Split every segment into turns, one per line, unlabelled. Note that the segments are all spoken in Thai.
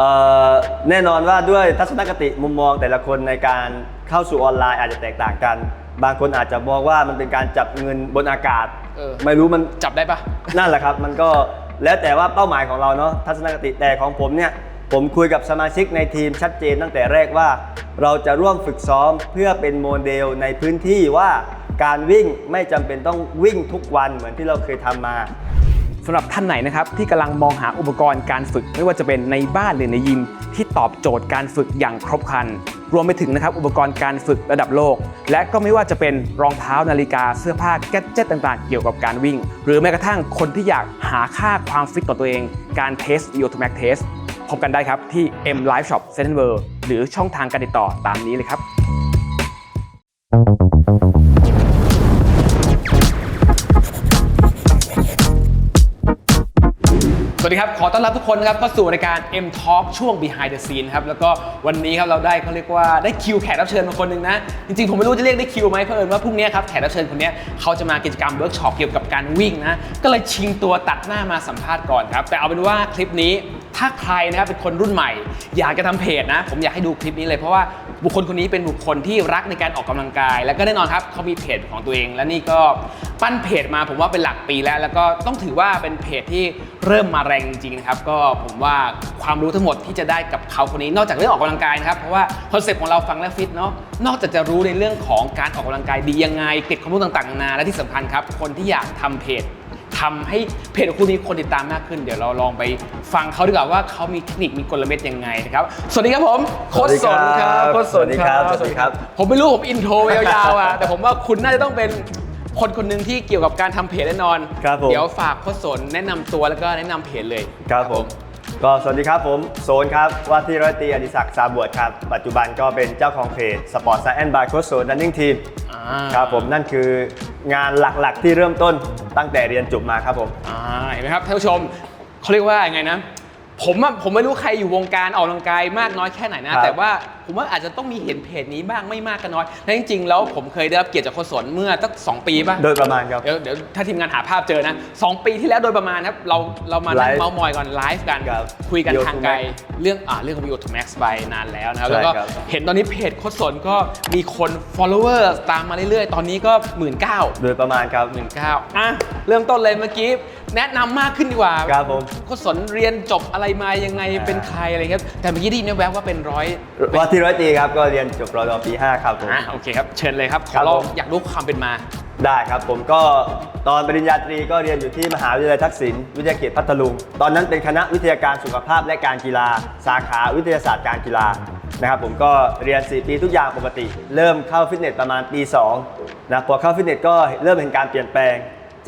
เอ่อแน่นอนว่าด้วยทัศนคติมุมมองแต่ละคนในการเข้าสู่ออนไลน์อาจจะแตกต่างกัน บางคนอาจจะมองว่ามันเป็นการจับเงินบนอากาศ
เออ
ไม่รู้มัน
จับได้ปะ
นั่นแหละครับ มันก็แล้วแต่ว่าเป้าหมายของเราเนาะทัศนคติแต่ของผมเนี่ย ผมคุยกับสมาชิกในทีมชัดเจนตั้งแต่แรกว่า เราจะร่วมฝึกซ้อมเพื่อเป็นโมเดลในพื้นที่ว่าการวิ่งไม่จำเป็นต้องวิ่งทุกวันเหมือนที่เราเคยทำมา
สำหรับท่านไหนนะครับที่กำลังมองหาอุปกรณ์การฝึก ไม่ว่าจะเป็นในบ้านหรือในยิม ที่ตอบโจทย์การฝึกอย่างครบครัน รวมไปถึงนะครับอุปกรณ์การฝึกระดับโลก และก็ไม่ว่าจะเป็นรองเท้านาฬิกาเสื้อผ้าแกดเจ็ตต่างๆ เกี่ยวกับการวิ่ง หรือแม้กระทั่งคนที่อยากหาค่าความฟิตต่อตัวเอง การเทส y o t o m a c Test พบกันได้ครับที่ M Live Shop Central World หรือช่องทางการติดต่อตามนี้เลยครับ วัสดีครับ ขอต้อนรับทุกคนนะครับเข้าสู่รายการ M Talk ช่วง Behind the Scene ครับ แล้วก็วันนี้ครับเราได้เขาเรียกว่าได้คิวแขกรับเชิญมาคนหนึ่งนะ จริงๆ ผมไม่รู้จะเรียกได้คิวไหมเพราะเอิญว่าพรุ่งนี้ครับแขกรับเชิญคนนี้เขาจะมากิจกรรมเวิร์กช็อปเกี่ยวกับการวิ่งนะ ก็เลยชิงตัวตัดหน้ามาสัมภาษณ์ก่อนครับ แต่เอาเป็นว่าคลิปนี้ถ้าใครนะครับเป็นคนรุ่นใหม่ อยากจะทำเพจนะ ผมอยากให้ดูคลิปนี้เลยเพราะว่า บุคคลคนนี้เป็นบุคคลที่รักในการออกกำลังกาย แล้วก็แน่นอนครับเขามีเพจของตัวเอง และนี่ก็ปั้นเพจมาผมว่าเป็นหลักปีแล้ว แล้วก็ต้องถือว่าเป็นเพจที่เริ่มมาแรงจริงนะครับก็ผมว่าความรู้ทั้งหมดที่จะได้กับเขาคนนี้นอกจากเรื่องออกกำลังกายนะครับเพราะว่าคอนเซ็ปต์ของเราฟังและฟิตเนาะนอกจากจะรู้ในเรื่องของการออกกำลังกายดียังไงเก็บความรู้ต่างๆนานาและที่สำคัญครับคนที่อยากทำเพจ ทำให้เพจของคุณมีคนติดตามมากขึ้น เดี๋ยวเราลองไปฟังเขาดีกว่าว่าเขามีเทคนิคมีกลเม็ดยังไงนะครับ สวัสดีครับผมโค้ชสนครับโค้ชสน
สวัสดีครับสวัสดีครับ
ผมไม่รู้ผมอินโทรไปยาวๆอะแต่ผมว่าคุณน่าจะต้องเป็นคนคนหนึ่งที่เกี่ยวกับการทำเพจแน่นอน
ครับผม
เดี๋ยวฝากโค้ชสนแนะนำตัวแล้วก็แนะนำเพจเลย
ครับผม ก็สวัสดีครับผมโซนครับว่าที่ร้อยตรีอดิศักดิ์สาบวชครับ ปัจจุบันก็เป็นเจ้าของเพจสปอร์ตไซแอนด์บายโคชโซนดันนิ่งทีม
อ่า
ครับผมนั่นคืองานหลักๆที่เริ่มต้นตั้งแต่เรียนจบมาครับผม
อ่าเห็นไหมครับท่านผู้ชมเขาเรียกว่ายังไงนะผมอะผมไม่รู้ใครอยู่วงการออกกำลังกายมากน้อยแค่ไหนนะ
ครับ
แต่ว่า ผมว่าอาจจะต้องมีเห็นเพจนี้บ้างไม่มากก็น้อยและจริงๆ แล้วผมเคยได้รับเกียรติจากโคชสนเมื่อสักสองปีป่ะ
โดยประมาณครับ
เดี๋ยวเดี๋ยวถ้าทีมงานหาภาพเจอนะสองปีที่แล้วโดยประมาณครับเราเรามานั่ง
ไลฟ์
เมาส์มอยก่อนไลฟ์กัน
ครับ
คุยกัน
Bio
ทาง
to
ไกล
Max
เรื่องอ่าเรื่องของ Bio to Max ไปนานแล้วนะครับ
ใช่
แล้วก็
ครับ
เห็นตอนนี้เพจโคชสนก็มีคน follower ตามมาเรื่อยๆ ตอนนี้ก็หมื่นเก้า
โดยประมาณครับ
หนึ่งเก้าอะเริ่มต้นเลยเมื่อกี้แนะนำมากขึ้นดีกว่า
ครับผม
โคชสนเรียนจบอะไรมายังไง
อ่า
เป็นใครอะไรครับแต่เมื่อกี้ได้ยินแวบๆว่าเป็นร้อย
ว่าที่ร้อยตรีครับ ก็เรียนจบรอดอปี 5 ครับผม
อะโอเคครับ เชิญเลยครับข
ครั
อบเรา
ผม
อยากรู้ความเป็นมา
ได้ครับผมก็ตอนปริญญาตรีก็เรียนอยู่ที่มหาวิทยาลัยทักษิณวิทยาเขตพัทลุง ตอนนั้นเป็นคณะวิทยาการสุขภาพและการกีฬา สาขาวิทยาศาสตร์การกีฬานะครับผมก็เรียน 4 ปีทุกอย่างปกติ เริ่มเข้าฟิตเนสประมาณปี2นะพอเข้าฟิตเนสก็เริ่มเห็นการเปลี่ยนแปลง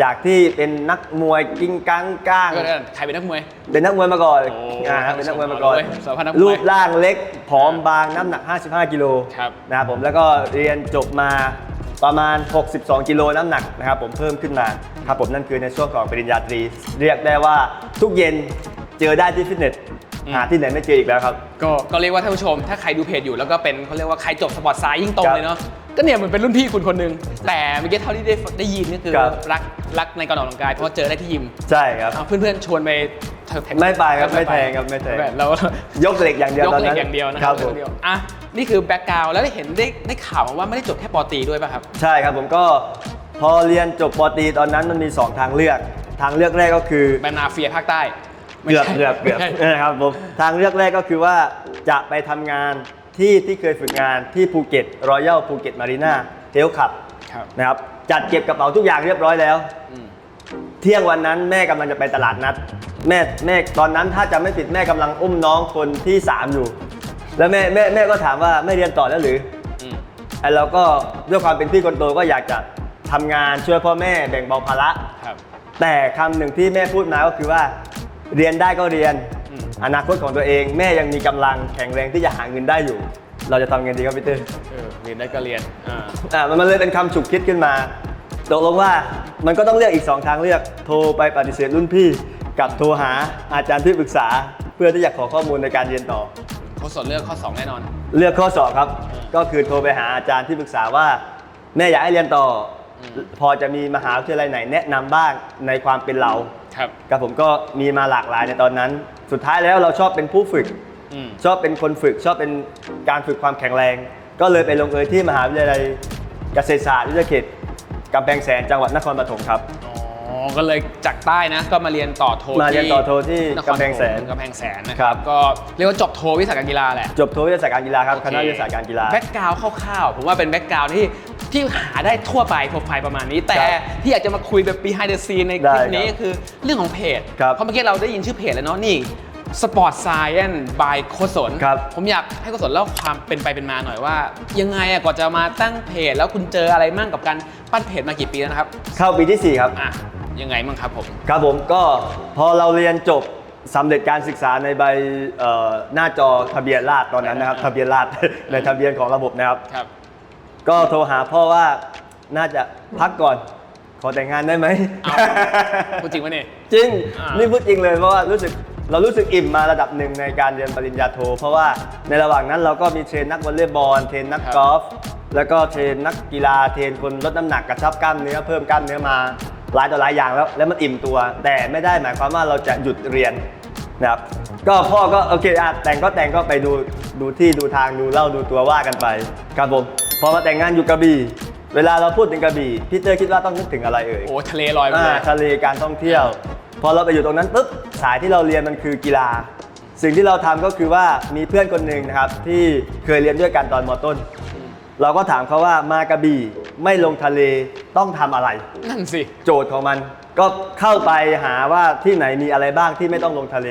จากที่เป็นนักมวยกิ้งกังก้าง
ก็ใครเป็นนักมวย
เป็นนักมวยมาก่อน
โอ้
อ่าครับเป็นนักมวยมาก่อน
สาวพันธุ์นักมวย
รูปร่างเล็กผอมบางน้ำหนัก 55 กิโล
ครับ
นะครับผมแล้วก็เรียนจบมาประมาณ 62 กิโลน้ำหนักนะครับผมเพิ่มขึ้นมาครับผมนั่นคือในช่วงของปริญญาตรี เรียกได้ว่าทุกเย็นเจอได้ที่ฟิตเนส หาที่ไหนไม่เจออีกแล้วครับ
ก็ก็เรียกว่าท่านผู้ชม ถ้าใครดูเพจอยู่แล้วก็เป็นเขาเรียกว่าใครจบสปอร์ตไซด์ยิ่งตรง
ครับ
เลยเนาะก็เนี่ยเหมือนเป็นรุ่นพี่คุณคนหนึ่งแต่เมื่อกี้เท่าที่ได้ได้ยินก็คือ
ครับ
รักรักในการออกกำลังกายเพราะว่าเจอได้ที่ยิม
ใช่ครับ
เอาเพื่อนๆชวนไปแทง
ไม่ไปครับไม่แทงครับไม่แทง
เรา
ยกเหล็กอย่างเดียวย
ก
ตอน
เหล็
นั้
ก
น
อย่างเดียวนะ
ค
ค
รั
รั
บบผม
เดียวอะนี่คือแบ็กกราวแล้วได้เห็นได้ได้ข่าวมาว่าไม่ได้จบแค่ปอตรีด้วยป่ะครับ
ใช่ครับผมก็พอเรียนจบปอตรีตอนนั้นมันมี 2 ทางเลือก ทางเลือกแรกก็คือ
แบนนาเฟียภาคใต้ ไม่
เกือบ
ใช่
เกือบเกือบ
ไม่ใช่
นะครับผมทางเลือกแรกก็คือว่าจะไปทำงานที่ที่เคยฝึกงานที่ภูเก็ตรอยัลภูเก็ตมารีนาเทลขับ
ครับ
นะครับจัดเก็บกระเป๋าทุกอย่างเรียบร้อยแล้ว
อืม
เที่ยงวันนั้นแม่กำลังจะไปตลาดนัด แม่แม่ตอนนั้นถ้าจำไม่ผิดแม่กำลังอุ้มน้องคนที่ 3 อยู่ แล้วแม่แม่แม่ก็ถามว่าไม่เรียนต่อแล้วหรือ
อืม
ไอ้เราก็ด้วยความเป็นพี่คนโตก็อยากจะทำงานช่วยพ่อแม่แบ่งเบาภาระ
ครับ
แต่คำหนึ่งที่แม่พูดมาก็คือว่า เรียนได้ก็เรียน
อืม
อนาคตของตัวเอง แม่ยังมีกำลังแข็งแรงที่จะหาเงินได้อยู่ เราจะทำไงดีครับพี่เต้ย
เออเรียนได้ก็เรียนอ่า
อ่ามันมันเลยเป็นคำฉุกคิดขึ้นมาตกลงว่ามันก็ต้องเลือกอีก 2 ทางเลือกโทรไปปฏิเสธรุ่นพี่ กับโทรหาอาจารย์ที่ปรึกษา เพื่อที่จะขอข้อมูลในการเรียนต่อ
ข้อสอนเลือกข้อ 2 แน่นอน
เลือกข้อสอบครับ ก็คือโทรไปหาอาจารย์ที่ปรึกษาว่าแม่อยากให้เรียนต่ออ
ม
พอจะมีมหาวิทยาลัยไหนแนะนำบ้างในความเป็นเรา
ครับ
ครับผมก็มีมาหลากหลายในตอนนั้น สุดท้ายแล้วเราชอบเป็นผู้ฝึก
อืม
ชอบเป็นคนฝึก ชอบเป็นการฝึกความแข็งแรง ก็เลยไปลงเอยที่มหาวิทยาลัยเกษตรศาสตร์วิทยาเขตกำแพงแสนจังหวัดนครปฐมครับ
อ๋อ ก็เลยจากใต้นะ ก็มาเรียนต่อโท
มาเรียนต่อโทที่
นคร
กำแพงแสน
กำแพงแสนนะค
ครั
รับ
บ
ก็เรียกว่าจบโทวิชาการกีฬาแหละ
จบโทวิทยาศาสตร์การกีฬาครับคณะวิทยาศาสตร์การกีฬา
แบ็กกราวด์คร่าวๆ ผมว่าเป็นแบ็กกราวด์ที่ที่หาได้ทั่วไปโปรไฟล์ประมาณนี้ แต่
ครับ
ที่อยากจะมาคุยแบบ behind the scene ในค
ได้
ลิปนี้
ครับ
ก็คือเรื่องของเพจ
ครับ
เพราะเมื่อกี้เราได้ยินชื่อเพจแล้วเนาะนี่ Sport Science by โคศล
ครับ
ผมอยากให้โคศลเล่าความเป็นไปเป็นมาหน่อยว่า ยังไงอะก่อนจะมาตั้งเพจ แล้วคุณเจออะไรมั่งกับการปั้นเพจมากี่ปีแล้วนะครับ
เข้าปีที่สี่ครับ
อะ ยังไงมั่งครับผม
ครับผมก็พอเราเรียนจบสำเร็จการศึกษาในใบเอ่อหน้าจอทะเบียนราษฎร์ตอนนั้นนะครับ ทะเบียนราษฎร์ ในทะเบียนของระบบนะครับ
ครับ
ก็โทรหาพ่อว่าน่าจะพักก่อน ขอแต่งงานได้ไหม
เอา พูดจริงปะเนี่ย
จริง
อ่านี่
นี่พูดจริงเลยเพราะว่ารู้สึกเรารู้สึกอิ่มมาระดับหนึ่งในการเรียนปริญญาโท เพราะว่าในระหว่างนั้นเราก็มีเทรนนักวอลเลย์บอลเทรนนัก
ครับ
กอล์ฟ แล้วก็เทรนนักกีฬาเทรนคนลดน้ำหนักกระชับกล้ามเนื้อเพิ่มกล้ามเนื้อมาหลายต่อหลายอย่างแล้ว แล้วมันอิ่มตัว แต่ไม่ได้หมายความว่าเราจะหยุดเรียนนะครับก็พ่อก็โอเคอะแต่งก็แต่งก็ไปดูดูที่ดูทางดูเล่าดูตัวว่ากันไปครับผมพอมาแต่งงานอยู่กระบี่เวลาเราพูดถึงกระบี่พี่เตอร์คิดว่าต้องนึกถึงอะไรเอ่ย
โอ้ทะเลลอยไปเล
อ่ายทะเลการท่องเที่ยว พอเราไปอยู่ตรงนั้นปุ๊บสายที่เราเรียนมันคือกีฬา สิ่งที่เราทำก็คือว่ามีเพื่อนคนหนึ่งนะครับที่เคยเรียนด้วยกันตอนมต้น เราก็ถามเขาว่ามากระบี่ไม่ลงทะเลต้องทำอะไร
นั่นสิ
โจทย์ของมันก็เข้าไปหาว่าที่ไหนมีอะไรบ้างที่ไม่ต้องลงทะเล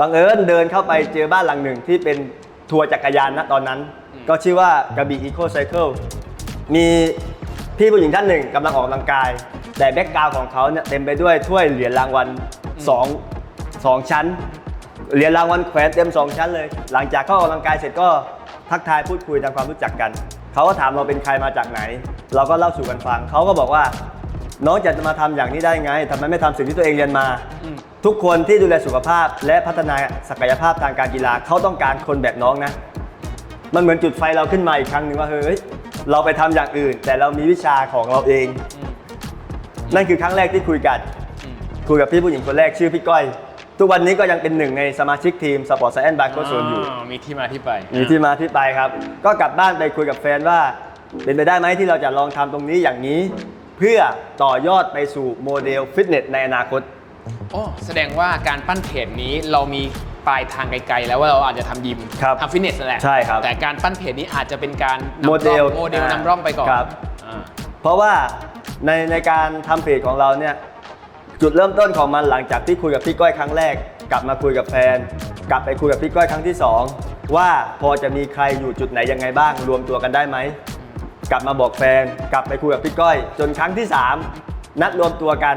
บังเอิญเดินเข้าไปเจอบ้านหลังหนึ่งที่เป็นทัวร์จักรยานณตอนนั้น
อืม
ก็ชื่อว่ากระบี่อีโคไซเคิลมีพี่ผู้หญิงท่านหนึ่งกำลังออกกำลังกาย แต่แบ็กกราวของเขาเนี่ยเต็มไปด้วยถ้วยเหรียญรางวัลสองสองชั้น เหรียญรางวัลแขวนเต็ม2ชั้นเลย หลังจากเข้าออกกำลังกายเสร็จก็ทักทายพูดคุยทำความรู้จักกัน เขาก็ถามเราเป็นใครมาจากไหน เราก็เล่าสู่กันฟัง เขาก็บอกว่า น้องจะมาทำอย่างนี้ได้ไงทำไมไม่ทำสิ่งที่ตัวเองเรียนมา ทุกคนที่ดูแลสุขภาพและพัฒนาศักยภาพทางการกีฬาเขาต้องการคนแบบน้องนะ มันเหมือนจุดไฟเราขึ้นมาอีกครั้งหนึ่งว่าเฮ้ยเราไปทำอย่างอื่น แต่เรามีวิชาของเราเอง นั่นคือครั้งแรกที่คุยกันคุยกับพี่ผู้หญิงคนแรกชื่อพี่ก้อย ทุกวันนี้ก็ยังเป็นหนึ่งในสมาชิกทีมสปอร์ตไซแอนด์บาร์โคโซนอยู่
มีที่มาที่ไป
มีที่มาที่ไปครับ ก็กลับบ้านไปคุยกับแฟนว่า เป็นไปได้ไหมที่เราจะลองทำตรงนี้อย่างนี้ เพื่อต่อยอดไปสู่โมเดลฟิตเนสในอนาคต
โอ้แสดงว่าการปั้นเพจนี้เรามีปลายทางไกลๆ แล้วว่าเราอาจจะทำยิม
ครับ
ทำฟิตเนสนั่นแหละ
ใช่ครับ
แต่การปั้นเพจนี้อาจจะเป็นการนำ
โมเดล
ร่องโมเดลนำร่องไปก่อน
ครับ
อ่า
เพราะว่าในในการทำเพจของเราเนี่ย จุดเริ่มต้นของมันหลังจากที่คุยกับพี่ก้อยครั้งแรก กลับมาคุยกับแฟน กลับไปคุยกับพี่ก้อยครั้งที่สองว่าพอจะมีใครอยู่จุดไหนยังไงบ้าง รวมตัวกันได้ไหมกลับมาบอกแฟน กลับไปคุยกับพี่ก้อย จนครั้งที่ 3 นัดรวมตัวกัน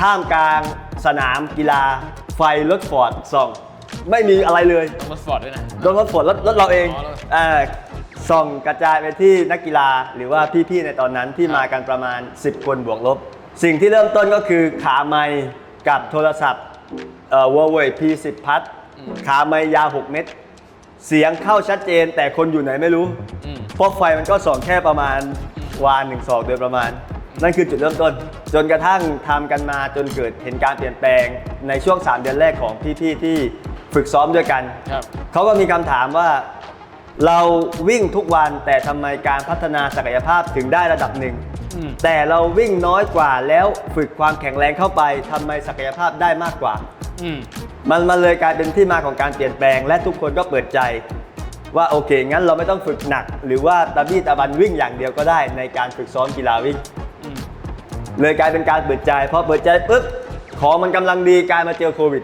ท่ามกลางสนามกีฬา ไฟรถฟอร์ดส่อง ไม่มีอะไรเลย
ต้องรถฟอร์ดด้วยนะ
รถรถฝนรถรถเราเอง
อ๋อรถ
อ่าส่องกระจายไปที่นักกีฬาหรือว่าพี่ๆในตอนนั้นที่
ครับ
มากันประมาณ 10 คนบวกลบ สิ่งที่เริ่มต้นก็คือขาไมค์กับโทรศัพท์เอ่อ Huawei P10 Plus ขาไมค์ยาว 6 เมตร เสียงเข้าชัดเจนแต่คนอยู่ไหนไม่รู้
อืม
เพราะไฟมันก็ส่องแค่ประมาณวานหนึ่งศอกโดยประมาณ นั่นคือจุดเริ่มต้น จนกระทั่งทำกันมาจนเกิดเห็นการเปลี่ยนแปลงในช่วง 3 เดือนแรกของพี่ๆที่ฝึกซ้อมด้วยกัน
ครับ
เขาก็มีคำถามว่า เราวิ่งทุกวันแต่ทำไมการพัฒนาศักยภาพถึงได้ระดับหนึ่ง
อืม
แต่เราวิ่งน้อยกว่าแล้วฝึกความแข็งแรงเข้าไปทำไมศักยภาพได้มากกว่า
อืม
มันมันเลยกลายเป็นที่มาของการเปลี่ยนแปลง และทุกคนก็เปิดใจ ว่าโอเค งั้นเราไม่ต้องฝึกหนัก หรือว่าตะบี้ตะบันวิ่งอย่างเดียวก็ได้ ในการฝึกซ้อมกีฬาวิ่ง
อืม
เลยกลายเป็นการเปิดใจพอเปิดใจปุ๊บของมันกำลังดีกลายมาเจอโควิด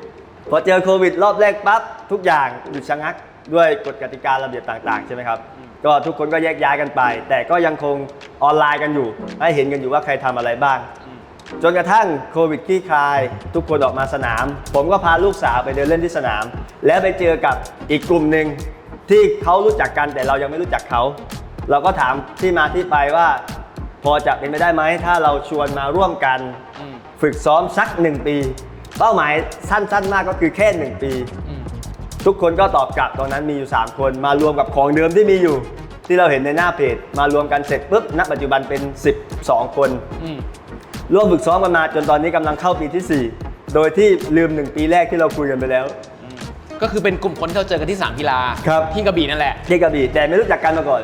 พอเจอโควิด รอบแรกปั๊บทุกอย่างหยุดชะงักด้วยกฎกติการะเบียบต่าง ๆ ใช่ไหมครับ ก็ทุกคนก็แยกย้ายกันไป แต่ก็ยังคงออนไลน์กันอยู่ ให้เห็นกันอยู่ว่าใครทำอะไรบ้าง จนกระทั่งโควิดคลี่คลาย ทุกคนออกมาสนาม ผมก็พาลูกสาวไปเดินเล่นที่สนาม แล้วไปเจอกับอีกกลุ่มหนึ่งที่เขารู้จักกันแต่เรายังไม่รู้จักเขา เราก็ถามที่มาที่ไปว่า พอจะเป็นไปได้ไหมถ้าเราชวนมาร่วมกัน
อืม
ฝึกซ้อมสัก1ปี เป้าหมายสั้นๆมากก็คือแค่1ปี
อืม
ทุกคนก็ตอบกลับตรงนั้นมีอยู่ 3 คนมารวมกับของเดิมที่มีอยู่ ที่เราเห็นในหน้าเพจมารวมกันเสร็จปุ๊บณปัจจุบันเป็น 12 คน
อืม
ร่วมฝึกซ้อมกันมาจนตอนนี้กำลังเข้าปีที่ 4 โดยที่ลืม 1 ปีแรกที่เราคุยกันไปแล้ว
อืมก็คือเป็นกลุ่มคนที่เราเจอกันที่สนามกีฬา
ครับ
ที่กระบี่นั่นแหละ
ที่กระบี่แต่ไม่รู้จักกันมาก่อน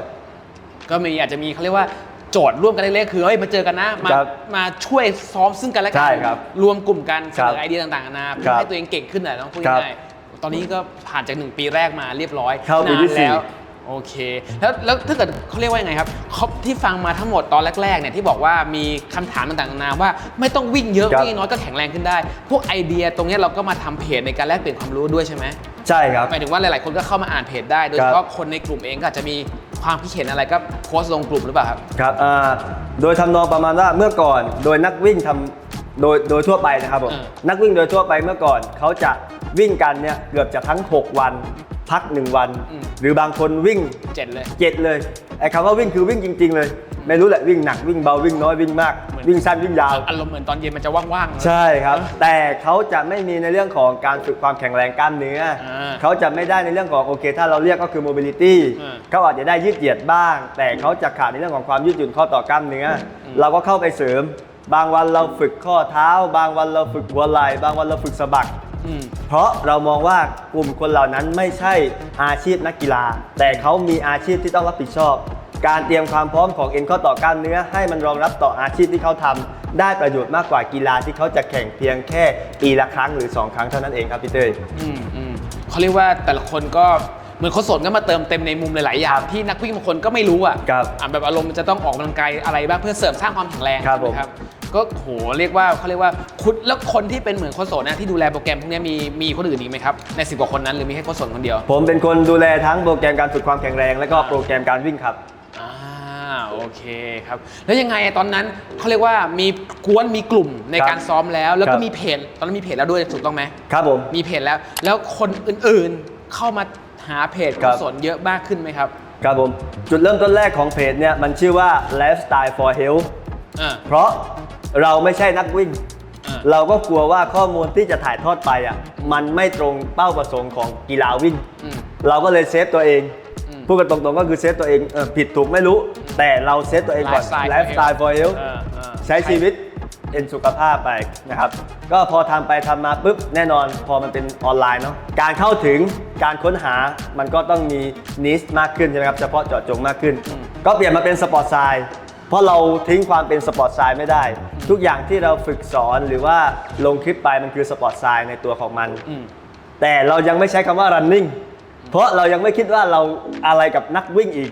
ก็มีอาจจะมีเขาเรียกว่าโจทย์ร่วมกันเล็กๆคือเฮ้ยมาเจอกันนะมา
ครับ
มาช่วยซ้อมซึ่งกันและกั
ใช่ครับ
รวมกลุ่มกันเส
ครั
น
บ
อไอเดียต่างๆนานาเพื่
ครั
อบให้ตัวเองเก่งขึ้นแหละต้องพูด
ครับ
ง่ายๆ ตอนนี้ก็ผ่านจากหนึ่งปีแรกมาเรียบร้อย
เข้าปีที่
นน
สี่
แล้วโอเค แล้วแล้วถ้าเกิดเขาเรียกว่ายังไงครับเขาที่ฟังมาทั้งหมดตอนแรกๆเนี่ยที่บอกว่ามีคำถามต่างๆนานาว่าไม่ต้องวิ่งเยอะ
ครับ
วิ่งน้อยก็แข็งแรงขึ้นได้ พวกไอเดียตรงเนี้ยเราก็มาทำเพจในการแลกเปลี่ยนความรู้ด้วยใช่ไหม
ใช่ครับ
หมายถึงว่าหลายๆ คนก็เข้ามาอ่านเพจได้ โดย
ครั
เฉ
บ
พาะคนในกลุ่มเองก็อาจจะมีความคิดเห็นอะไรก็โพสต์ลงกลุ่มหรือเปล่าครับ
ครับอ่าโดยทำนองประมาณว่าเมื่อก่อนโดยนักวิ่งทำโดยโดยทั่วไปนะครับผม
เออ
นักวิ่งโดยทั่วไปเมื่อก่อนเขาจะ วิ่งกันเนี่ยเกือบจะทั้ง 6 วัน พัก 1 วันหรือบางคนวิ่ง
เจ็ดเลย
เจ็ดเลยไอ้คำว่าวิ่งคือวิ่งจริง ๆ เลย ไม่รู้แหละวิ่งหนักวิ่งเบาวิ่งน้อยวิ่งมาก
เหมือน
วิ่งสั้นวิ่งยาว
อารมณ์เหมือนตอนเย็นมันจะว่างๆนะ
ใช่ครับ แต่เขาจะไม่มีในเรื่องของการฝึกความแข็งแรงกล้ามเนื้ออา เขาจะไม่ได้ในเรื่องของโอเค ถ้าเราเรียกก็คือ mobility
อ่า
เขาอาจจะได้ยืดเหยียดบ้าง แต่เขาจะขาดในเรื่องของความยืดหยุ่นข้อต่อกล้ามเนื้ออเราก็เข้าไปเสริม บางวันเราฝึกข้อเท้า บางวันเราฝึกหัวไหล่บางวันเราฝึกสะบัก
อืม
เพราะเรามองว่ากลุ่มคนเหล่านั้นไม่ใช่อาชีพนักกีฬา แต่เขามีอาชีพที่ต้องรับผิดชอบ การเตรียมความพร้อมของเอ็นข้อต่อกล้ามเนื้อ ให้มันรองรับต่ออาชีพที่เขาทำได้ประโยชน์มากกว่ากีฬาที่เขาจะแข่งเพียงแค่ปีละครั้งหรือ 2 ครั้งเท่านั้นเองครับพี่เต้ย
อืมอืมเขาเรียกว่าแต่ละคนก็เหมือนโค้ชสนก็มาเติมเต็มในมุมหลาย ๆ อย่างที่นักวิ่งบางคนก็ไม่รู้อะ
ครับ
อะแบบอารมณ์มันจะต้องออกกำลังกายอะไรบ้างเพื่อเสริมสร้างความแข็งแรง
ครับ
ใช่ไหมครับ ก็โหเรียกว่าเขาเรียกว่าคุณแล้วคนที่เป็นเหมือนโค้ชสนนะที่ดูแลโปรแกรมพวกเนี้ยมีมีคนอื่นอีกไหมครับในสิบกว่าคนนั้นหรือมีแค่โค้ชสนคนเดียว
ผมเป็นคนดูแลทั้งโปรแกรมการฝึกความแข็งแรง และก็โปรแกรมการวิ่งครับ
อ่าโอเคครับ แล้วยังไงอะตอนนั้นเขาเรียกว่ามีกวนมีกลุ่มใน
ครับ
การซ้อมแล้ว แล้ว
ครั
ก็
บ
มีเพจตอนนั้นมีเพจแล้วด้วยถูกต้องไหม
ครับผม
มีเพจแล้ว แล้วคนอื่นๆเข้ามาหาเพจ
ครับ
สนเยอะมากขึ้นไหมครับ
ครับผมจุดเริ่มต้นแรกของเพจเนี่ยมันชื่อว่า lifestyle for health
อ่า
เพราะ เราไม่ใช่นักวิ่ง
อ่า
เราก็กลัวว่าข้อมูลที่จะถ่ายทอดไปอะมันไม่ตรงเป้าประสงค์ของกีฬาวิ่ง
อืม
เราก็เลยเซฟตัวเอง
อืม
พูดกันตรงๆก็คือเซฟตัวเองเออผิดถูกไม่รู้ แต่เราเซฟตัวเองก่อน
Lifestyle for
ไลฟ์สไตล์ for health
เออเออ
ใช้ชีวิตเป็นสุขภาพไปนะครับ ก็พอทำไปทำมาปุ๊บแน่นอนพอมันเป็นออนไลน์เนาะการเข้าถึงการค้นหามันก็ต้องมีนิสมากขึ้นใช่ไหมครับเฉพาะเจาะจงมากขึ้น ก็เปลี่ยนมาเป็นสปอร์ตไซน์ เพราะเราทิ้งความเป็นสปอร์ตไซน์ไม่ได้ ทุกอย่างที่เราฝึกสอนหรือว่าลงคลิปไปมันคือสปอร์ตไซน์ในตัวของมัน
อืม
แต่เรายังไม่ใช้คำว่า running เพราะเรายังไม่คิดว่าเราอะไรกับนักวิ่งอีก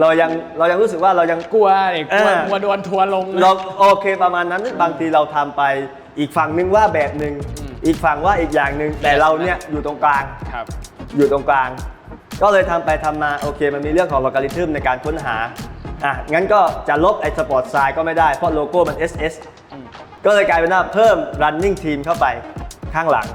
เรายังเรายังรู้สึกว่าเรายัง
กลัวเด็กกลัว
เออ
กลัวโดนทัวร์ลง
เราโอเคประมาณนั้นบางทีเราทำไปอีกฝั่งนึงว่าแบบหนึ่ง
อืม
อีกฝั่งว่าอีกอย่างหนึ่งแต่เราเนี่ยอยู่ตรงกลาง
ครับ
อยู่ตรงกลาง ก็เลยทำไปทำมาโอเค มันมีเรื่องของ l o g a r i t h m ในการค้นหา อะงั้นก็จะลบไอ้สปอร์ตไซน์ก็ไม่ได้เพราะโลโก้มัน SS
อืม
ก็เลยกลายเป็นว่าเพิ่ม running team เข้าไปข้างหลัง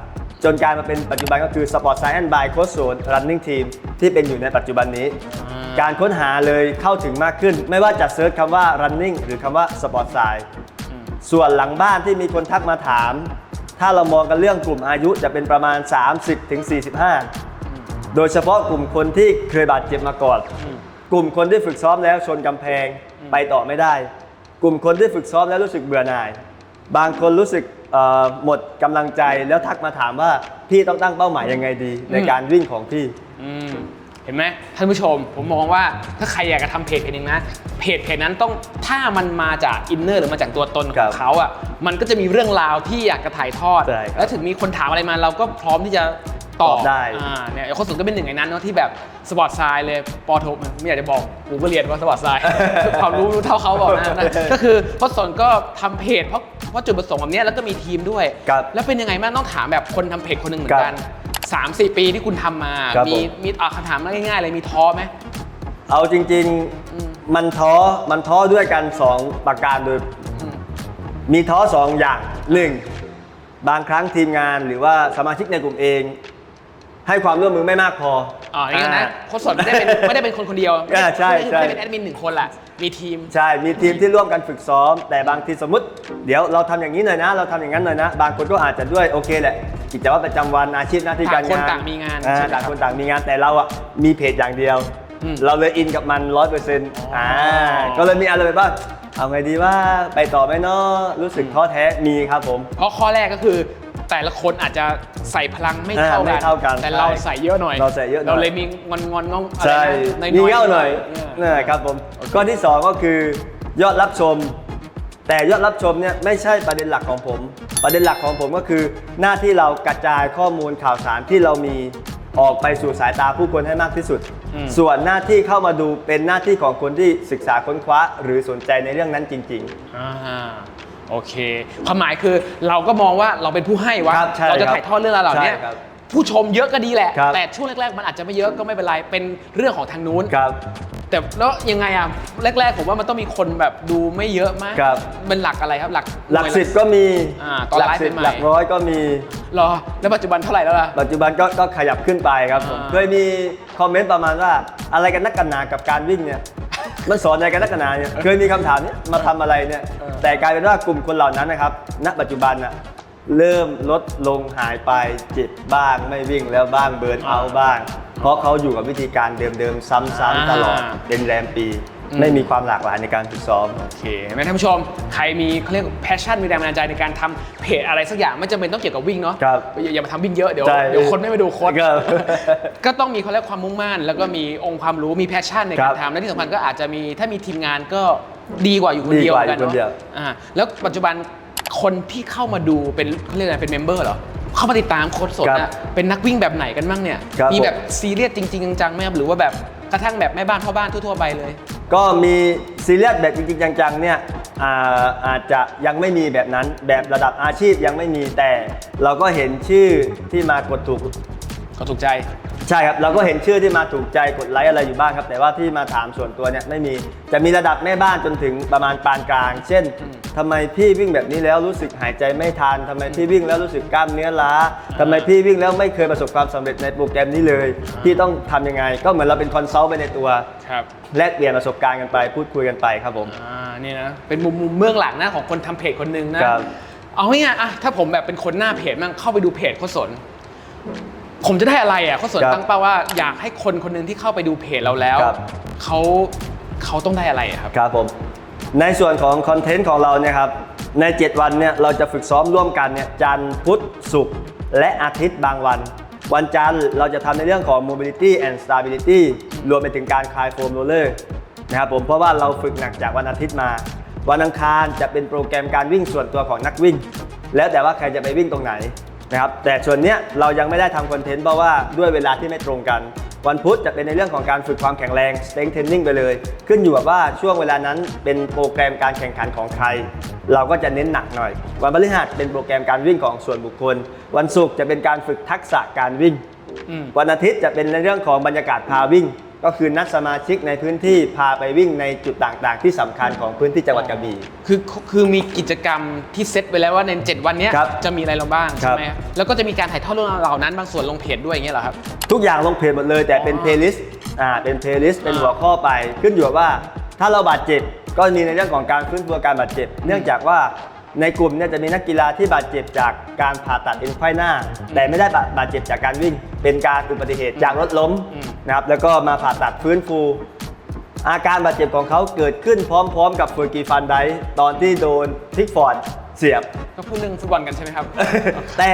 จนกลายมาเป็นปัจจุบันก็คือ Sport Science by Coach Zone Running Team ที่เป็นอยู่ในปัจจุบันนี้
อ่า
การค้นหาเลยเข้าถึงมากขึ้น ไม่ว่าจะเซิร์ชคำว่า running หรือคำว่า Sport Science
อืม
ส่วนหลังบ้านที่มีคนทักมาถาม ถ้าเรามองกันเรื่องกลุ่มอายุจะเป็นประมาณ 30ถึง45 โดยเฉพาะกลุ่มคนที่เคยบาดเจ็บมาก่อน
อืม
กลุ่มคนที่ฝึกซ้อมแล้วชนกำแพงไปต่อไม่ได้ กลุ่มคนที่ฝึกซ้อมแล้วรู้สึกเบื่อหน่าย บางคนรู้สึกเอ่อหมดกำลังใจแล้วทักมาถามว่าพี่ต้องตั้งเป้าหมายยังไงดี ในการวิ่งของพี่
อืมเห็นไหมท่านผู้ชม ผมมองว่าถ้าใครอยากจะทำเพจเพจหนึงนะเพจเพจนั้นต้องถ้ามันมาจากอินเนอร์หรือมาจากตัวตนข
ครั
อง
บ
เขาอะมันก็จะมีเรื่องราวที่อยากจะถ่ายทอด
ใช่ครับ
แล้วถึงมีคนถามอะไรมาเราก็พร้อมที่จะ ตอบ
ตอบได้
อ่าเนี่ยโค้ชสุนก็เป็นหนึ่งในนั้นเนาะที่แบบสปอร์ตไซน์เลยปอโทไม่อยากจะบอกกูก็เรียนว่าสปอร์ตไซน์ความรู้รู้เท่าเขาบอกนะนะก็คือโค้ชสุนก็ทำเพจเพราะเพราะจุดประสงค์แบบเนี้ยแล้วก็มีทีมด้วย
ครับ
แล้วเป็นยังไงบ้างต้องถามแบบคนทำเพจคนหนึ่งเหมือนกัน
ครับ
สามสี่ปีที่คุณทำมา
ครับ
มี
ผม
มีอะคำถามง่ายๆเลยมีท้อไหม
เอาจริง
อืม
ๆมันท้อมันท้อด้วยกัน2ประการโดย
อืม
มีท้อ2อย่าง 1. บางครั้งทีมงานหรือว่าสมาชิกในกลุ่มเอง ให้ความร่วมมือไม่มากพอ
อ๋ออย่างนี้นะโค้ชสนไม่ได้เป็นไม่ได้เป็นคนคนเดียว
อ่าใช่ใช่
ไม่ได้เป็นแอดมินหนึ่งคนแหละมีทีม
ใช่ มีทีมที่ร่วมกันฝึกซ้อม แต่บางทีสมมติ เดี๋ยวเราทำอย่างนี้หน่อยนะ เราทำอย่างนั้นหน่อยนะ บางคนก็อาจจะด้วยโอเคแหละกิจวัตรประจำวันอาชีพหน้าที่การงาน
ต่างคนต่างมีงาน
อ่
ใช่ไหมครับ
ต่างคนต่างมีงานแต่เราอะมีเพจอย่างเดียว
อืม
เราเลยอินกับมันร้อยเปอร์เซ็นต์
อ๋ออ่
อ่าก็เลยมีอะไรไปบ้างเอาไงดีว่าไปต่อไหมเนาะรู้สึกท้อแท้มีครับผม
เพราะข้อแรกก็คือ แต่ละคนอาจจะใส่พลังไม่
อ่า
เท่า
ไม่
กัน
เท่ากัน
แต่เรา
ใช่
ใส่เยอะหน่อย
เราใส่เยอะหน่อย
เราเลยมีงอนงอนๆงองอะไร
ใช่
นะ
มี
ๆ
เง่าหน่อย
เนะ
ครับผมข้อที่ 2 ก็คือยอดรับชม แต่ยอดรับชมเนี่ยไม่ใช่ประเด็นหลักของผม ประเด็นหลักของผมก็คือ หน้าที่เรากระจายข้อมูลข่าวสารที่เรามีออกไปสู่สายตาผู้คนให้มากที่สุด
อืม
ส่วนหน้าที่เข้ามาดูเป็นหน้าที่ของคนที่ศึกษาค้นคว้า หรือสนใจในเรื่องนั้นจริง ๆ
อ่า โอเค ความหมายคือเราก็มองว่าเราเป็นผู้ให้วะ
ครับใช่
เราจะ
ครับ
ถ่ายทอดเรื่องราวเหล่านี้
ใช่ครับ
ผู้ชมเยอะก็ดีแหละ
ครับ
แต่ช่วงแรก ๆ มันอาจจะไม่เยอะก็ไม่เป็นไรเป็นเรื่องของทางนู้น
ครับ
แต่แล้วยังไงอะแรก ๆ ผมว่ามันต้องมีคนแบบดูไม่เยอะมาก
ครับ
เป็นหลักอะไรครับหลัก
หลัก
น่วย
สิบก็มี
อ่าตอน
หลั
ไลฟ์
สิบ
ใหม่ๆ
หลักร้อยก็มี
รอแล้วปัจจุบันเท่าไหร่แล้วล่ะ
ปัจจุบันก็ก็ขยับขึ้นไปครับผม
อ่า
เคยมีคอมเมนต์ประมาณว่าอะไรกันนักกันหนากับการวิ่งเนี่ย มันสอนอะไรกันนักกันหนาเนี่ยเคยมีคำถามเนี้มาทำอะไรเนี่ยแต่กลายเป็นว่ากลุ่มคนเหล่านั้นนะครับ ณ ปัจจุบันน่ะเริ่มลดลงหายไปเจ็บบ้าง ไม่วิ่งแล้วบ้างเบิร์นเอาท์บ้าง เพราะเขาอยู่กับวิธีการเดิมๆ ซ้ำๆตลอดเป็นแรมปี ไม่มีความหลากหลายในการฝึกซ้อม
โอเคเห็นไหมท่านผู้ชม ใครมีเขาเรียกแพชชั่นมีแรงบันดาลใจในการทำเพจอะไรสักอย่างไม่จำเป็นต้องเกี่ยวกับวิ่งเนาะ
ครับ
อย่าอย่ามาทำวิ่งเยอะเดี๋ยว
ใช่
เดี๋ยวคนไม่มาดูโค้ด
ครับ
ก็ต้องมีเขาเรียกความมุ่งมั่น แล้วก็มีองค์ความรู้มีแพชชั่นใน
ครั
การ
บ
ทำและที่สำคัญก็อาจจะมีถ้ามีทีมงานก็ดีกว่าอยู่คนเดียว
ดีกว่า
กัน
อยู่คนเดียว
เนาะอ่าแล้วปัจจุบันคนที่เข้ามาดูเป็นเขาเรียกอะไรเป็นเมมเบอร์เหรอเข้ามาติดตามโค้ดสด
ครั
อะ
บ
เป็นนักวิ่งแบบไหนกันบ้างเนี่ย
ครับ
มี
ผม
แบบซีเรียสจริงๆจังๆไหมครับหรือว่าแบบกระทั่งแบบแม่บ้านพ่อบ้านทั่วๆไปเลย
ก็มีซีเรียสแบบจริงๆจังๆเนี่ยอาอาจจะยังไม่มีแบบนั้นแบบระดับอาชีพยังไม่มีแต่ เราก็เห็นชื่อที่มากดถูก
ก็ถูกใจ
ใช่ครับเราก็เห็นชื่อที่มาถูกใจกดไลค์อะไรอยู่บ้างครับ แต่ว่าที่มาถามส่วนตัวเนี่ยไม่มีจะมีระดับแม่บ้านจนถึงประมาณปานกลาง เช่นทำไมพี่วิ่งแบบนี้แล้วรู้สึกหายใจไม่ทันทำไมพี่วิ่งแล้วรู้สึกกล้ามเนื้อล้าทำไมพี่วิ่งแล้วไม่เคยประสบความสำเร็จในโปรแกรมนี้เลยพี่ต้องทำยังไง ก็เหมือนเราเป็นคอนซัลท์ไปในตัว
ครับ
แลกเปลี่ยนประสบการณ์กันไปพูดคุยกันไปครับผม
อ่า นี่นะ เป็นมุมมุมเบื้องหลังนะของคนทำเพจคนหนึ่งนะครับ เอาง่ายๆอะถ้าผมแบบเป็นคนหน้าเพจมั่งเข้าไปดูเพจโคชสน ผมจะได้อะไรอะโคชสน
ครับ
ตั้งเป้าว่าอยากให้คนคนหนึ่งที่เข้าไปดูเพจเราแล้ว
ครับ
เขาเขาต้องได้อะไรอะครับ
ครับผม ในส่วนของคอนเทนต์ของเราเนี่ยครับ ใน 7 วันเนี่ยเราจะฝึกซ้อมร่วมกันเนี่ยจันทร์พุธศุกร์และอาทิตย์บางวัน วันจันทร์เราจะทำในเรื่องของ mobility and stability รวมไปถึงการคลายโฟมโรลเลอร์นะครับผมเพราะว่าเราฝึกหนักจากวันอาทิตย์มา วันอังคารจะเป็นโปรแกรมการวิ่งส่วนตัวของนักวิ่ง แล้วแต่ว่าใครจะไปวิ่งตรงไหน นะครับแต่ส่วนเนี้ยเรายังไม่ได้ทำคอนเทนต์เพราะว่าด้วยเวลาที่ไม่ตรงกัน วันพุธจะเป็นในเรื่องของการฝึกความแข็งแรง strength training ไปเลย ขึ้นอยู่กับว่าช่วงเวลานั้นเป็นโปรแกรมการแข่งขันของใคร เราก็จะเน้นหนักหน่อย วันพฤหัสเป็นโปรแกรมการวิ่งของส่วนบุคคล วันศุกร์จะเป็นการฝึกทักษะการวิ่ง
อืม
วันอาทิตย์จะเป็นในเรื่องของบรรยากาศพาวิ่ง ก็คือนัดสมาชิกในพื้นที่พาไปวิ่งในจุดต่างๆ ที่สำคัญของพื้นที่จังหวัดกระบี่
คือคือมีกิจกรรมที่เซตไว้แล้วว่าใน 7 วันเนี้ย
ครับ
จะมีอะไรเราบ้าง
ครั
ใช่
บ
ไหมครับแล้วก็จะมีการถ่ายทอดเรื่องราวเหล่านั้นบางส่วนลงเพจด้วยอย่างเงี้ยเหรอครับ
ทุกอย่างลงเพจหมดเลยแต่เป็น
อ๋อ
เพลย์ลิสต์อ่าเป็นเพลย์ลิสต์เป็น
อ่า
หัวข้อไป ขึ้นอยู่กับว่าถ้าเราบาดเจ็บก็มีในเรื่องของการฟื้นฟูอาการบาดเจ็บ เนื่องจากว่าในกลุ่มเนี่ยจะมีนักกีฬาที่บาดเจ็บจากการผ่าตัดเอ็นไขว้หน้า แต่ไม่ได้บาดเจ็บจากการวิ่ง เป็นการอุบัติเหตุจากรถล้ม
อืม
นะครับแล้วก็มาผ่าตัดฟื้นฟู อาการบาดเจ็บของเขาเกิดขึ้นพร้อมๆ กับเฟอร์กีฟันไดค์ตอนที่โดนพิกฟอร์ดเสียบ
ก็พูดเรื่องฟุตบอลกันใช่ไหมครับ
แต่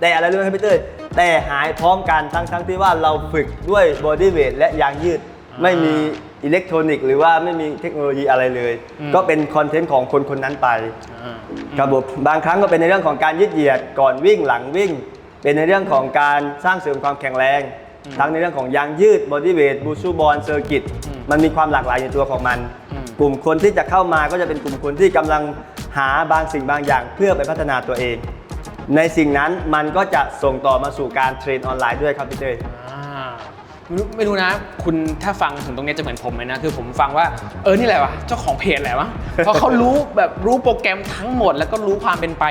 แต่อะไรรู้ไหมครับพี่เต้ยแต่หายพร้อมกันทั้งทั้งที่ว่าเราฝึกด้วยบอดี้เวทและยางยืด
อ่า
ไม่มีอิเล็กทรอนิกส์หรือว่าไม่มีเทคโนโลยีอะไรเลย
อืม
ก็เป็นคอนเทนต์ของคนคนนั้นไป
อ่า
ครับผมบางครั้งก็เป็นในเรื่องของการยืดเหยียดก่อนวิ่งหลังวิ่ง เป็นในเรื่องของการสร้างเสริมความแข็งแรง ทั้งในเรื่องของยางยืดบอดี้เวทบูชูบอลเซอร์กิต
อืม
มันมีความหลากหลายในตัวของมัน
อืม
กลุ่มคนที่จะเข้ามาก็จะเป็นกลุ่มคนที่กำลังหาบางสิ่งบางอย่างเพื่อไปพัฒนาตัวเอง ในสิ่งนั้นมันก็จะส่งต่อมาสู่การเทรนออนไลน์ด้วยครับพี่เต้ย
อ่า ไม่รู้ไม่รู้นะ คุณถ้าฟังถึงตรงนี้จะเหมือนผมไหมนะ คือผมฟังว่า เออ นี่แหละวะ เจ้าของเพจแหละวะเพราะเขารู้แบบรู้โปรแกรมทั้งหมด แล้วก็รู้ความเป็นไป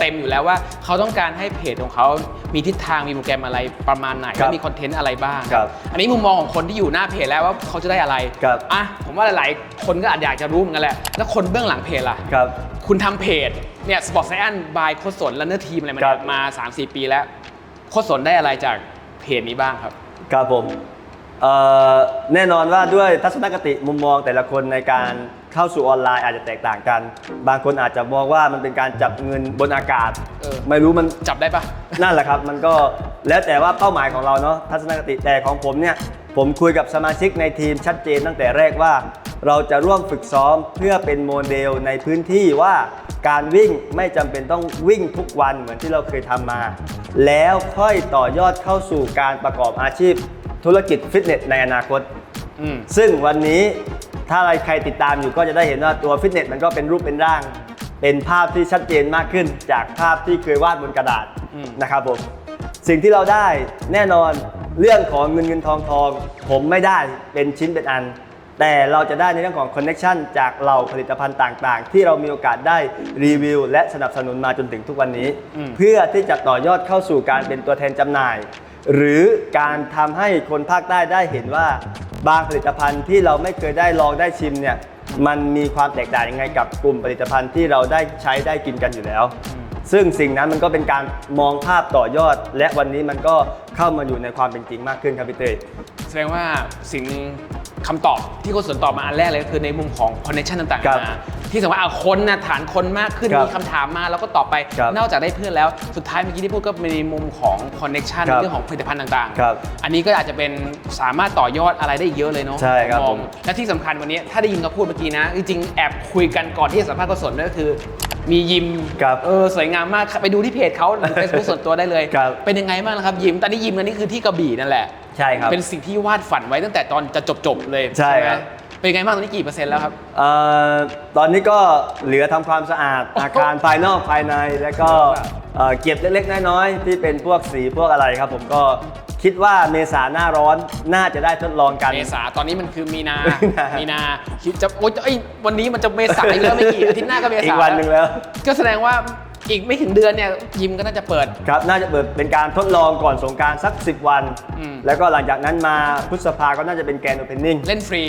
เต็มๆอยู่แล้วว่า เขาต้องการให้เพจของเขามีทิศทางมีโปรแกรมอะไรประมาณไหน
ครั
และ
บ
มีคอนเทนต์อะไรบ้าง
ครับ
อันนี้มุมมองของคนที่อยู่หน้าเพจแล้วว่าเขาจะได้อะไร
ครับ
อะผมว่าหลายๆ คนก็อาจอยากจะรู้เหมือนกันแหละ แล้วคนเบื้องหลังเพจล่ะ
ครับ
คุณทำเพจเนี่ยสปอร์ตไซแอนบายโคชสนและเนื้อทีมอะไรมา
ครั
เนี่ย
บ
มา3-4 ปีแล้วโคชสนได้อะไรจากเพจนี้บ้างครับ
ครับผมเอ่อแน่นอนว่าด้วยทัศนคติมุมมองแต่ละคนในการเข้าสู่ออนไลน์อาจจะแตกต่างกัน บางคนอาจจะมองว่ามันเป็นการจับเงินบนอากาศ
เออ
ไม่รู้มัน
จับได้ปะ
นั่นแหละครับ มันก็แล้วแต่ว่าเป้าหมายของเราเนาะทัศนคติแต่ของผมเนี่ย ผมคุยกับสมาชิกในทีมชัดเจนตั้งแต่แรกว่า เราจะร่วมฝึกซ้อมเพื่อเป็นโมเดลในพื้นที่ว่าการวิ่งไม่จำเป็นต้องวิ่งทุกวันเหมือนที่เราเคยทำมา แล้วค่อยต่อยอดเข้าสู่การประกอบอาชีพ ธุรกิจฟิตเนสในอนาคต ซึ่งวันนี้ถ้าใครติดตามอยู่ก็จะได้เห็นว่าตัวฟิตเนสมันก็เป็นรูปเป็นร่าง เป็นภาพที่ชัดเจนมากขึ้น จากภาพที่เคยวาดบนกระดาษนะครับผมสิ่งที่เราได้แน่นอน เรื่องของเงินเงินทองทอง ผมไม่ได้เป็นชิ้นเป็นอัน แต่เราจะได้ในเรื่องของคอนเน็ชันจากเหล่าผลิตภัณฑ์ต่างๆ ที่เรามีโอกาสได้รีวิว และสนับสนุนมาจนถึงทุกวันนี้
อืม
เพื่อที่จะต่อยอดเข้าสู่การเป็นตัวแทนจำหน่าย หรือการทำให้คนภาคใต้ได้เห็นว่าบางผลิตภัณฑ์ที่เราไม่เคยได้ลองได้ชิมเนี่ยมันมีความแตกต่างยังไงกับกลุ่มผลิตภัณฑ์ที่เราได้ใช้ได้กินกันอยู่แล้ว ซึ่งสิ่งนั้นมันก็เป็นการมองภาพต่อยอด และวันนี้มันก็เข้ามาอยู่ในความเป็นจริงมากขึ้นครับพี่เต้ย
แสดงว่าสิ่ง คำตอบที่คนสนตอบมาอันแรกเลยก็คือในมุมของ connection ต่าง
ครับ
ๆนานาที่สมมติเอาคนนะฐานคนมากขึ้น
ครับ
มีคำถามมาแล้วก็ตอบไป
ครับ
นอกจากได้เพื่อนแล้วสุดท้ายเมื่อกี้ที่พูดก็เป็นในมุมของ connection
ครับ
เรื่องของผลิตภัณฑ์ต่าง
ครับ
อันนี้ก็อาจจะเป็นสามารถต่อยอดอะไรได้อีกเยอะเลยเนาะ
ใช่ครับ
มอง
ผม
และที่สำคัญวันนี้ถ้าได้ยินเขาพูดเมื่อกี้นะ จริงๆแอบคุยกันก่อนที่จะสัมภาษณ์กสนด้วยก็คือ มียิม
ครับ
เออสวยงามมากไปดูที่เพจเขาหรือ Facebook ส่วนตัวได้เลย
ครับ
เป็นยังไงบ้างล่ะครับยิมตอนนี้ยิมอันนี้คือที่กระบี่นั่นแหละ
ใช่ครับ
เป็นสิ่งที่วาดฝันไว้ตั้งแต่ตอนจะจบจบๆเลย
ใช่
ไหม
ครับ
เป็นไงบ้างตอนนี้กี่เปอร์เซ็นต์แล้วครับ
เอ่อตอนนี้ก็เหลือทำความสะอาดอาคารภายนอกภายใน แล้วก็เอ่อเก็บเล็กๆน้อยๆที่เป็นพวกสีพวกอะไรครับ ผมก็คิดว่าเมษาหน้าร้อนน่าจะได้ทดลองกัน
เมษาตอนนี้มันคือมีนา
มีนา
มีนาคิดจะโอ๊ยเอ้ยวันนี้มันจะเมษาอีกแล้วไม่กี่อาทิตย์หน้าก็เมษา
อีกวันหนึ่งแล้ว
ก็แสดงว่า อีกไม่ถึงเดือนเนี่ยยิมก็น่าจะเปิด
ครับ น่าจะเปิดเป็นการทดลองก่อนสงกรารสัก 10 วัน
อืม
แล้วก็หลังจากนั้นมาพฤษภาก็น่าจะเป็นแกนโอเพนนิ่ง
เล่นฟรี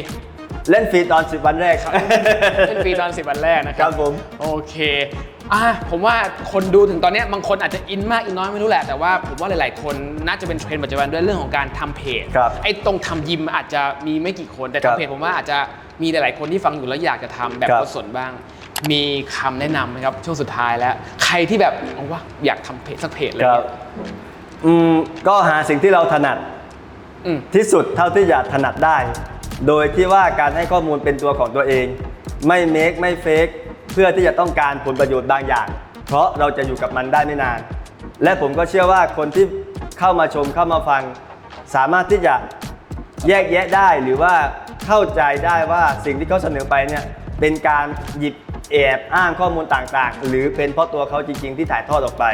เล่นฟรีตอน 10 วันแรกครับ
เล่นฟรีตอนสิบวันแรกนะค
ค
รั
รับผม
โอเคอะผมว่าคนดูถึงตอนเนี้ยบางคนอาจจะอินมากอินน้อยไม่รู้แหละแต่ว่าผมว่าหลาย ๆ คนน่าจะเป็นเทรนด์ปัจจุบันด้วยเรื่องของการทำเพจ
ครับ
ไอ้ตรงทำยิมอาจจะมีไม่กี่คนแต่
ครับ
ทำเพจผมว่าอาจจะมีหลาย ๆ คนที่ฟังอยู่แล้วอยากจะทำแบบ
ครับ
กสนบ้าง มีคำแนะนำไหมครับช่วงสุดท้ายแล้ว ใครที่แบบเอาว่าอยากทำเพจสักเพจเลย
ครับอืมก็หาสิ่งที่เราถนัด
อืม
ที่สุดเท่าที่จะถนัดได้ โดยที่ว่าการให้ข้อมูลเป็นตัวของตัวเอง ไม่เมคไม่เฟกเพื่อที่จะต้องการผลประโยชน์บางอย่าง เพราะเราจะอยู่กับมันได้ไม่นาน และผมก็เชื่อว่าคนที่เข้ามาชมเข้ามาฟัง สามารถที่จะแยกแยะได้หรือว่าเข้าใจได้ว่าสิ่งที่เขาเสนอไปเนี่ยเป็นการหยิบ แอบอ้างข้อมูลต่างๆ หรือเป็นเพราะตัวเขาจริง ๆ ที่ถ่ายทอดออกไป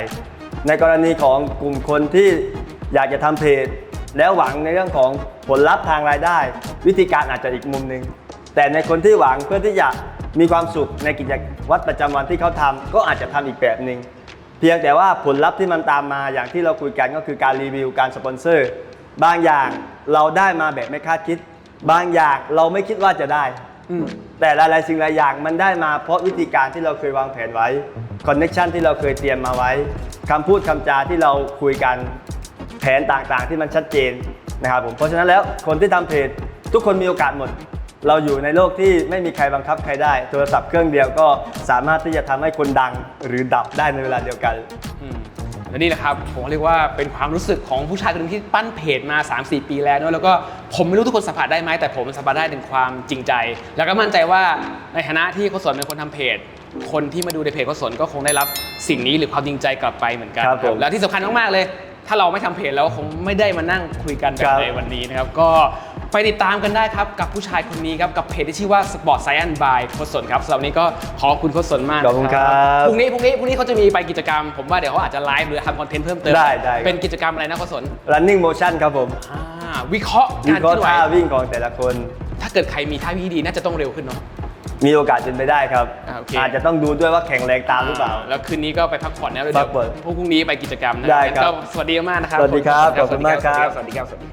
ในกรณีของกลุ่มคนที่อยากจะทำเพจแล้วหวังในเรื่องของผลลัพธ์ทางรายได้ วิธีการอาจจะอีกมุมหนึ่งแต่ในคนที่หวังเพื่อที่จะมีความสุขในกิจวัตรประจำวันที่เขาทำก็อาจจะทำอีกแบบหนึ่งเพียงแต่ว่าผลลัพธ์ที่มันตามมาอย่างที่เราคุยกันก็คือการรีวิวการสปอนเซอร์บางอย่างเราได้มาแบบไม่คาดคิด บางอย่างเราไม่คิดว่าจะได้
อื
แต่หลายๆสิ่งหลายอย่างมันได้มาเพราะวิธีการที่เราเคยวางแผนไว้คอนเน็ชันที่เราเคยเตรียมมาไว้คำพูดคำจาที่เราคุยกันแผนต่างๆ ที่มันชัดเจนนะครับผมเพราะฉะนั้นแล้วคนที่ทำเพจทุกคนมีโอกาสหมด เราอยู่ในโลกที่ไม่มีใครบังคับใครได้ โทรศัพท์เครื่องเดียวก็สามารถที่จะทำให้คนดังหรือดับได้ในเวลาเดียวกัน
และนี่แหละครับผมเรียกว่าเป็นความรู้สึกของผู้ชายคนหนึงที่ปั้นเพจมา 3-4 ปีแล้วเนอะแล้วก็ผมไม่รู้ทุกคนสัมผัสได้ไหมแต่ผมสัมผัสได้ถึงความจริงใจ แล้วก็มั่นใจว่าในฐานะที่โคศนเป็นคนทำเพจ คนที่มาดูในเพจโคศนก็คงได้รับสิ่งนี้หรือความจริงใจกลับไปเหมือนกัน
ครับผม
และที่สำคัญมากๆเลย ถ้าเราไม่ทำเพจแล้วคงไม่ได้มานั่งคุยกันแบ
ครับบ
ในวันนี้นะครับก็ ไปติดตามกันได้ครับ กับผู้ชายคนนี้ครับ กับเพจที่ชื่อว่า Sport Science by โคศนครับสำหรับวันนี้ก็ขอบคุณโคศนมาก
ขอบคุณครับ
พรุ่งนี้พรุ่งนี้พรุ่งนี้เขาจะมีไปกิจกรรม ผมว่าเดี๋ยวเขาอาจจะไลฟ์หรือทำคอนเทนต์เพิ่มเติม
ได้ได้ครับ
เป็นกิจกรรมอะไรนะโคศน
running motion ครับผม
อ่าวิเคราะห์
วิ
การ
เคราะ
เคลื่
ห์
อนไหว
ท่าวิ่งของแต่ละคน
ถ้าเกิดใครมีท่าวิ่งที่ดีน่าจะต้องเร็วขึ้นเนาะ
มีโอกาสเป็นไปได้ครับ
อ่าโอเค
อาจจะต้องดูด้วยว่าแข็งแรงตามหรือเปล่า
แล้วคืนนี้ก็ไปพักผ่อนแล้วเดี๋ยว
พักผ่อน
พรุ่งนี้ไปกิจกรรมนะ
ได้ครับ
งั้นก็สวัสดีมากนะครับ
สวัสดีครับขอบคุณมากครับ
สวัสดีครับสวัสดีครับ